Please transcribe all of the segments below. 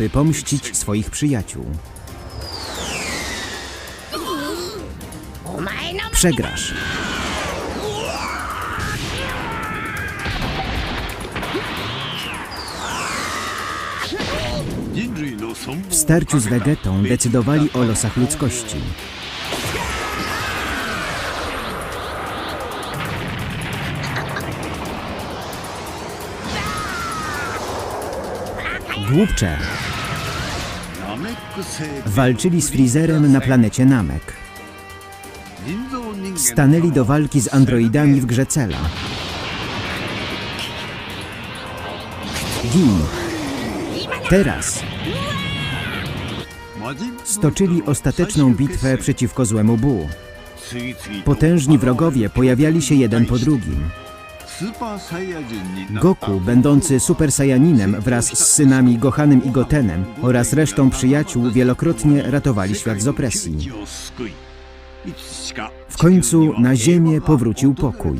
by pomścić swoich przyjaciół. Przegrasz. W starciu z Vegetą decydowali o losach ludzkości. Głupcze walczyli z Freezerem na planecie Namek. Stanęli do walki z androidami w grze Cela. Gin. Teraz stoczyli ostateczną bitwę przeciwko złemu Bu. Potężni wrogowie pojawiali się jeden po drugim. Goku, będący Super Saiyaninem wraz z synami Gohanem i Gotenem oraz resztą przyjaciół wielokrotnie ratowali świat z opresji. W końcu na Ziemię powrócił pokój.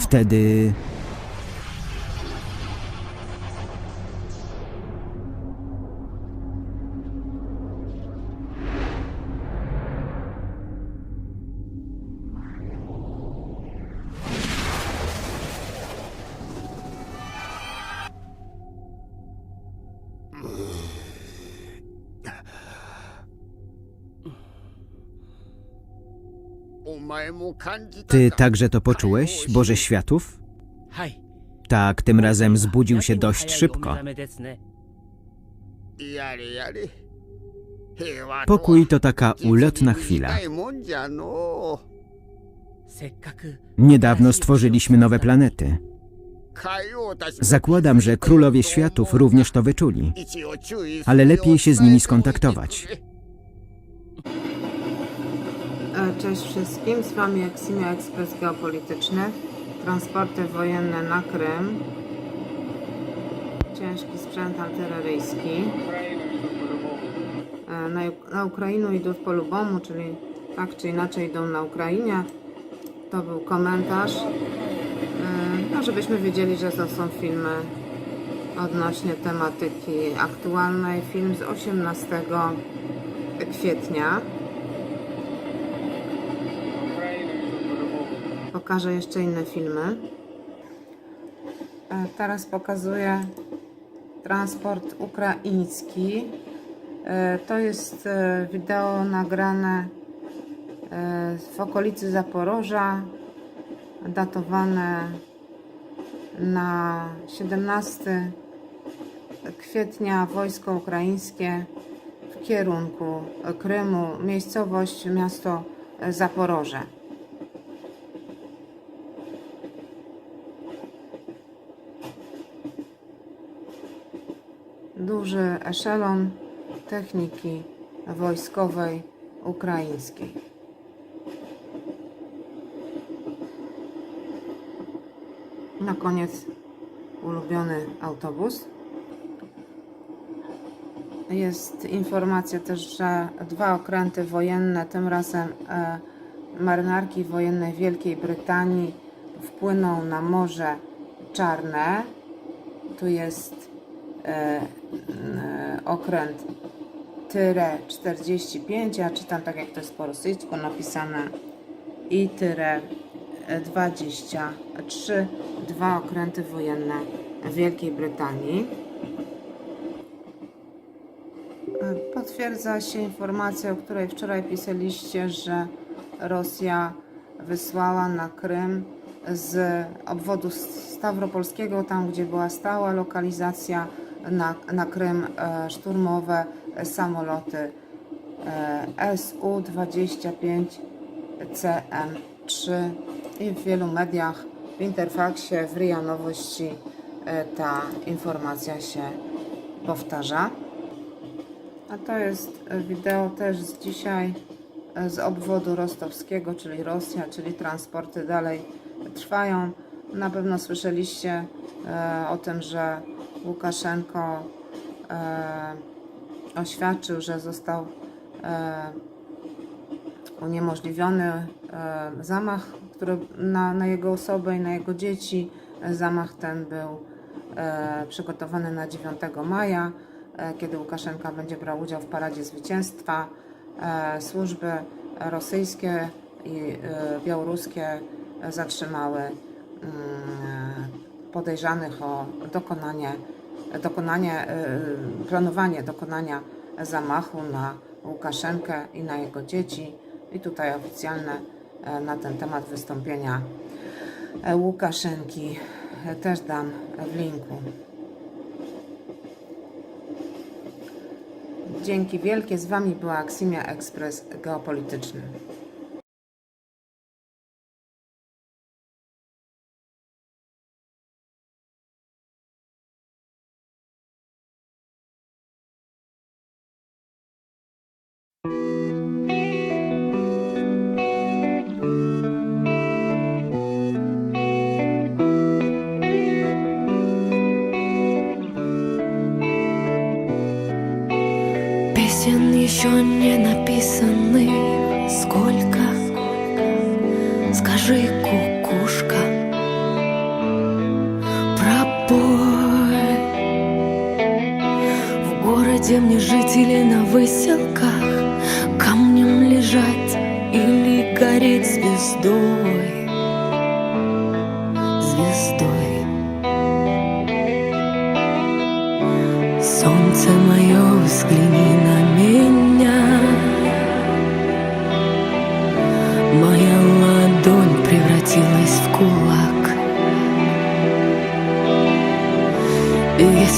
Wtedy ty także to poczułeś, Boże Światów? Tak, tym razem zbudził się dość szybko. Pokój to taka ulotna chwila. Niedawno stworzyliśmy nowe planety. Zakładam, że królowie światów również to wyczuli, ale lepiej się z nimi skontaktować. Cześć wszystkim, z Wami Eksimia Ekspres Geopolityczny. Transporty wojenne na Krym. Ciężki sprzęt antyreryjski. E, Na, na Ukrainę idą w polubomu, czyli tak czy inaczej idą na Ukrainie. To był komentarz. E, No, żebyśmy wiedzieli, że to są filmy odnośnie tematyki aktualnej. Film z 18 kwietnia. Pokażę jeszcze inne filmy. E, Teraz pokazuję transport ukraiński. E, To jest e, wideo nagrane w okolicy Zaporoża, datowane na 17 kwietnia wojsko ukraińskie w kierunku Krymu, miejscowość, miasto Zaporoże. Duży eszelon techniki wojskowej ukraińskiej. Na koniec ulubiony autobus. Jest informacja też, że dwa okręty wojenne, tym razem e, marynarki wojennej Wielkiej Brytanii, wpłyną na Morze Czarne. Tu jest okręt Tyre 45, ja czytam tak jak to jest po rosyjsku napisane. I Tyre 23, dwa okręty wojenne Wielkiej Brytanii. E, Potwierdza się informacja, o której wczoraj pisaliście, że Rosja wysłała na Krym z obwodu Stawropolskiego, tam gdzie była stała lokalizacja na, na Krym, e, szturmowe samoloty e, Su-25 CM3 i w wielu mediach, w Interfaksie, w RIA Nowości e, ta informacja się powtarza. A to jest wideo też z dzisiaj z obwodu rostowskiego, czyli Rosja, czyli transporty dalej trwają. Na pewno słyszeliście o tym, że Łukaszenko e, oświadczył, że został e, uniemożliwiony e, zamach który na, na jego osobę i na jego dzieci. Zamach ten był e, przygotowany na 9 maja, e, kiedy Łukaszenka będzie brał udział w paradzie zwycięstwa. E, służby rosyjskie i e, białoruskie zatrzymały mm, podejrzanych o dokonanie, dokonanie, e, planowanie dokonania zamachu na Łukaszenkę i na jego dzieci. I tutaj oficjalne e, na ten temat wystąpienia e, Łukaszenki też dam w linku. Dzięki wielkie. Z Wami była Aksimia Ekspres Geopolityczny. Еще не написаны. Сколько? Скажи, кукушка Пробой В городе мне жить или на выселках Камнем лежать или гореть звездой? Звездой. Солнце мое, взгляни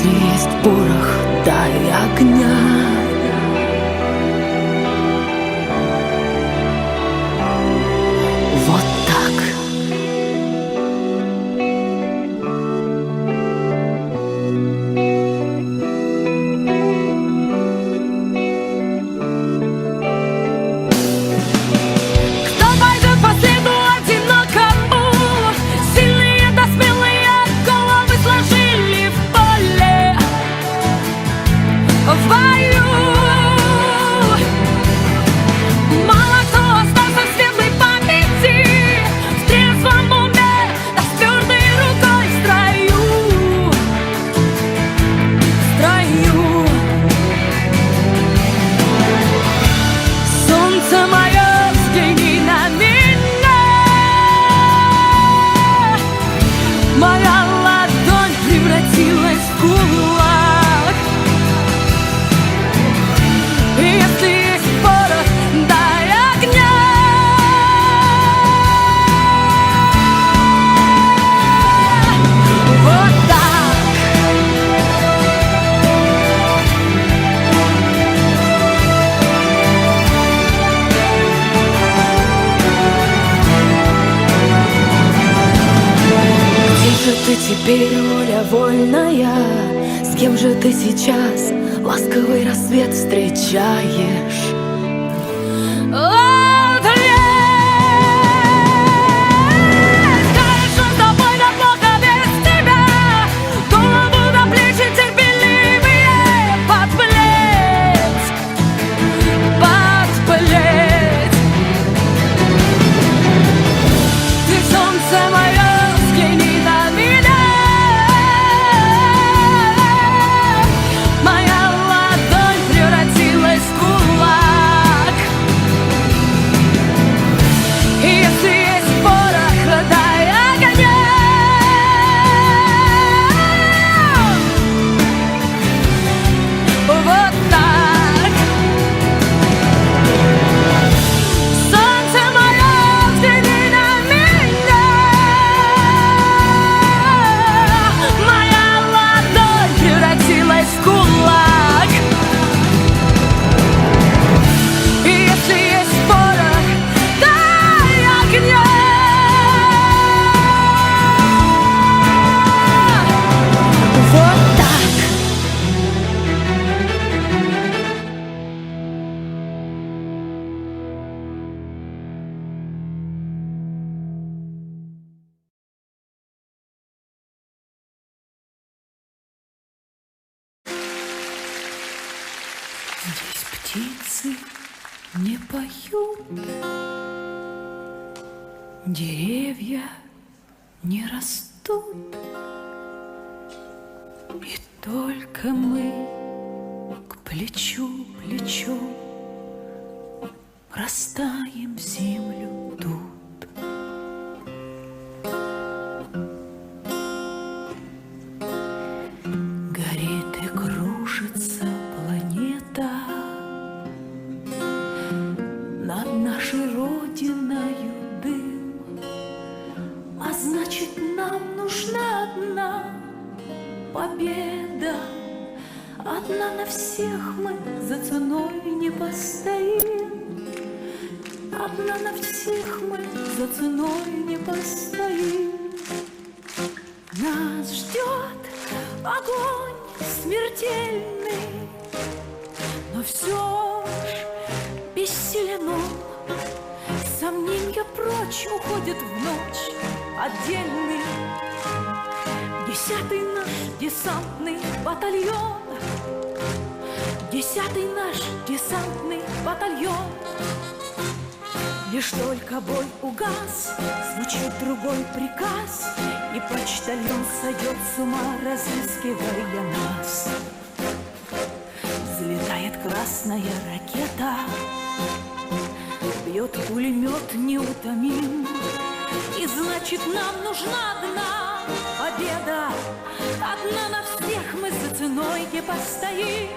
если есть порох, Теперь, воля вольная? С кем же ты сейчас ласковый рассвет встречаешь? Здесь птицы не поют, деревья не растут, И только мы к плечу плечу Растаем землю тут. Смертельный Но все ж бессилен он. Сомнения прочь уходят в ночь отдельный. Десятый наш десантный батальон. Десятый наш десантный батальон Лишь только бой угас, звучит другой приказ И почтальон сойдет с ума, разыскивая нас. Взлетает красная ракета Бьет пулемет неутомим. И значит нам нужна одна победа. Одна на всех мы за ценой не постоим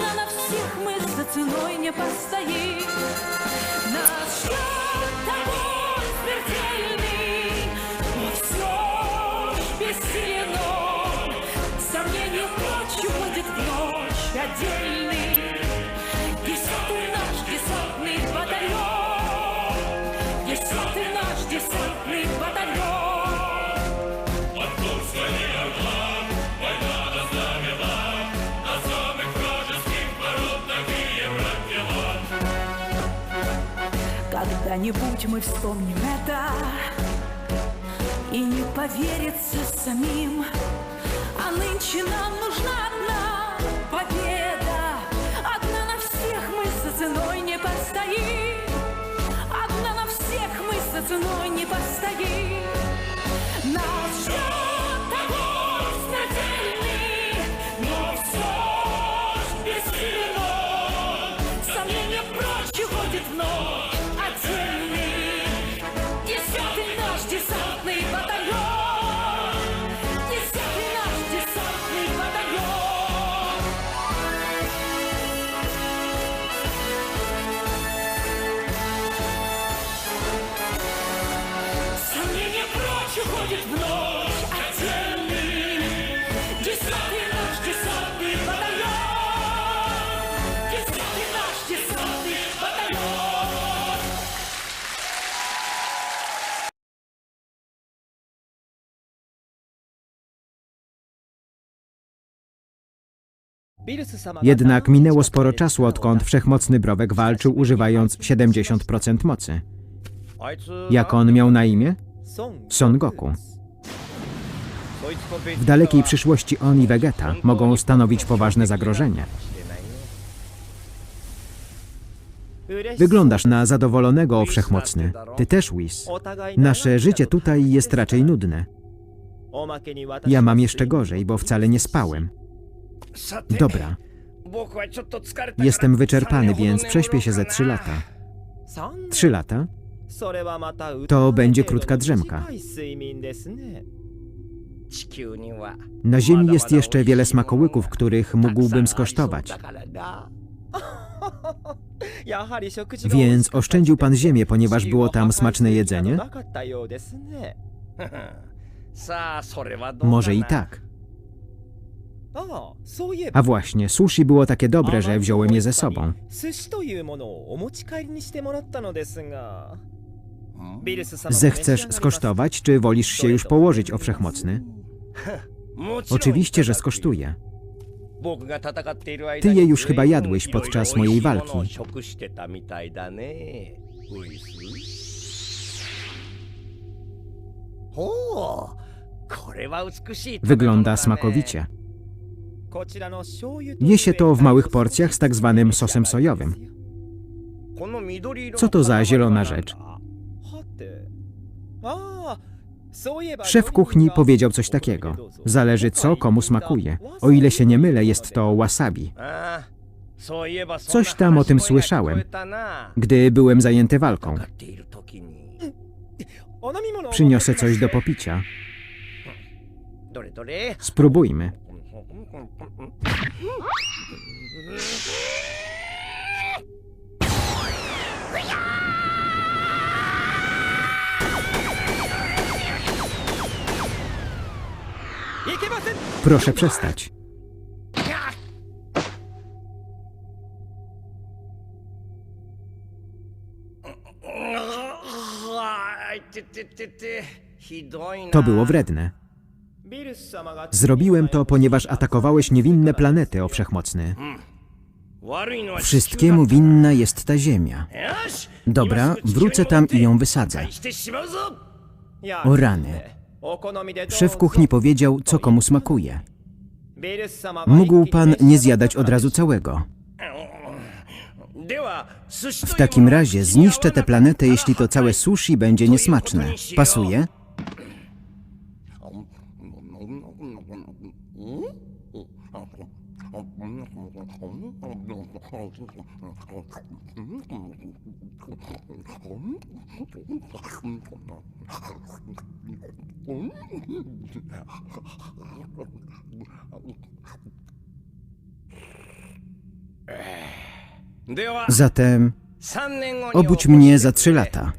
Одна на всех мы за ценой не постоим Нас ждет огонь смертельный И все ж бессилен он. Сомнение уходит в ночь отдельный. Десятый наш десантный батальон Десятый наш десантный Когда-нибудь мы вспомним это. И не поверится самим. А нынче нам нужна одна победа. Одна на всех мы за ценой не постоим. Одна на всех мы за ценой не постоим. Нас Jednak minęło sporo czasu, odkąd wszechmocny Browek walczył używając 70% mocy. Jak on miał na imię? Son Goku. W dalekiej przyszłości on i Vegeta mogą stanowić poważne zagrożenie. Wyglądasz na zadowolonego o wszechmocny. Ty też, Whis. Nasze życie tutaj jest raczej nudne. Ja mam jeszcze gorzej, bo wcale nie spałem. Dobra, jestem wyczerpany, więc prześpię się ze trzy lata. Trzy lata? To będzie krótka drzemka. Na Ziemi jest jeszcze wiele smakołyków, których mógłbym skosztować. Więc oszczędził pan Ziemię, ponieważ było tam smaczne jedzenie? Może i tak. A właśnie, sushi było takie dobre, że wziąłem je ze sobą. Zechcesz skosztować, czy wolisz się już położyć o wszechmocny? Oczywiście, że skosztuję. Ty je już chyba jadłeś podczas mojej walki. Wygląda smakowicie. Je się to w małych porcjach z tak zwanym sosem sojowym. Co to za zielona rzecz? Szef kuchni powiedział coś takiego. Zależy co komu smakuje. O ile się nie mylę, jest to wasabi. Coś tam o tym słyszałem. Gdy byłem zajęty walką, przyniosę coś do popicia. Spróbujmy. Proszę przestać. To było wredne. Zrobiłem to, ponieważ atakowałeś niewinne planety, o wszechmocny. Wszystkiemu winna jest ta ziemia. Dobra, wrócę tam i ją wysadzę. O rany. Szef kuchni powiedział, co komu smakuje. Mógł pan nie zjadać od razu całego. W takim razie zniszczę tę planetę, jeśli to całe sushi będzie niesmaczne. Pasuje? Zatem obudź mnie za trzy lata.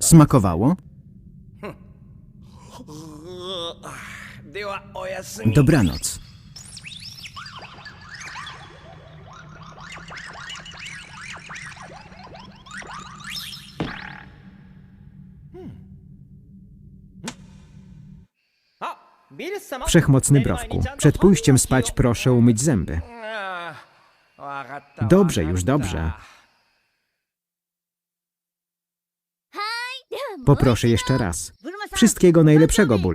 Smakowało? Dobranoc. Wszechmocny browku. Przed pójściem spać proszę umyć zęby. Dobrze, już dobrze. Poproszę jeszcze raz. Wszystkiego najlepszego, ból.